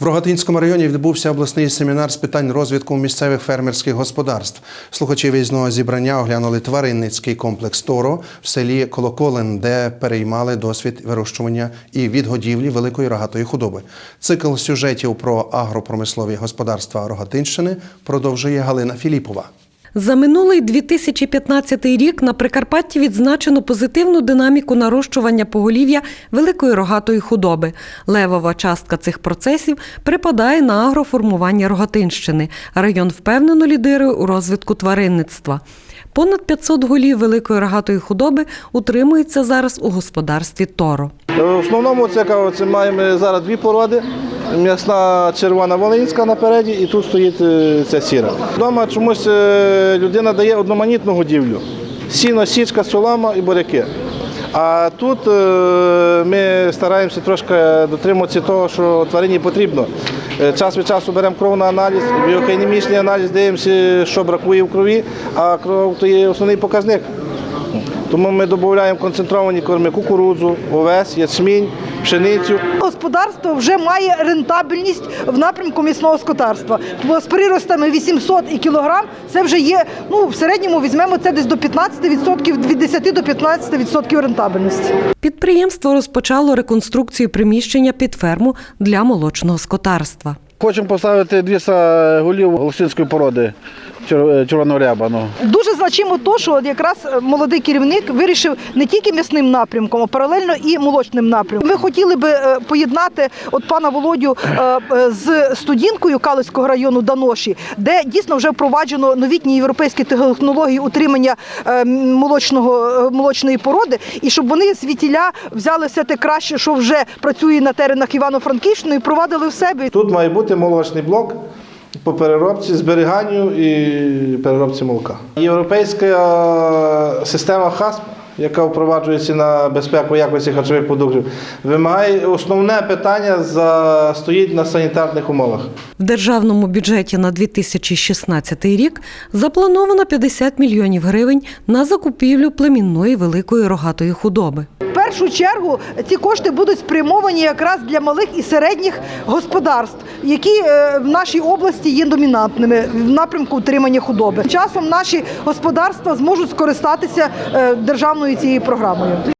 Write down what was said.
В Рогатинському районі відбувся обласний семінар з питань розвитку місцевих фермерських господарств. Слухачі виїзного зібрання оглянули тваринницький комплекс Торо в селі Колоколин, де переймали досвід вирощування і відгодівлі великої рогатої худоби. Цикл сюжетів про агропромислові господарства Рогатинщини продовжує Галина Філіпова. За минулий 2015 рік на Прикарпатті відзначено позитивну динаміку нарощування поголів'я великої рогатої худоби. Левова частка цих процесів припадає на агроформування Рогатинщини. Район впевнено лідирує у розвитку тваринництва. Понад 500 голів великої рогатої худоби утримується зараз у господарстві Торо. В основному це, це маємо зараз дві породи. М'ясна червона волинська напереді і тут стоїть е, ця сіра. Вдома чомусь е, людина дає одноманітну годівлю. Сіно, січка, солома і буряки. А тут е, ми стараємося трошки дотримуватися того, що тварині потрібно. Час від часу беремо кров на аналіз, біохімічний аналіз, дивимося, що бракує в крові, а кров то є основний показник. Тому ми додаємо концентровані корми кукурудзу, овес, ячмінь, пшеницю. Господарство вже має рентабельність в напрямку м'ясного скотарства. Бо з приростами 800 і кілограм це вже є, ну в середньому візьмемо це десь до 15%, від 10 до 15% рентабельності. Підприємство розпочало реконструкцію приміщення під ферму для молочного скотарства. Хочемо поставити 200 голів голосинської породи чер- червоного ряба. Ну. Дуже значимо то, що якраз е, молодий керівник вирішив не тільки м'ясним напрямком, а паралельно і молочним напрямком. Ми хотіли би е, поєднати от пана Володю е, з студінкою Калицького району Даноші, де дійсно вже впроваджено новітні європейські технології утримання молочного молочної породи, і щоб вони звідтіля взяли все те краще, що вже працює на теренах Івано-Франківщини, і впровадили в себе. Тут має бути молочний блок по переробці, зберіганню і переробці молока. Європейська система ХАСП, яка впроваджується на безпеку якості харчових продуктів, вимагає основне питання за, стоїть на санітарних умовах. В державному бюджеті на 2016 рік заплановано 50 мільйонів гривень на закупівлю племінної великої рогатої худоби. В першу чергу ці кошти будуть спрямовані якраз для малих і середніх господарств, які е, в нашій області є домінантними в напрямку утримання худоби. Часом наші господарства зможуть скористатися е, державною цією програмою.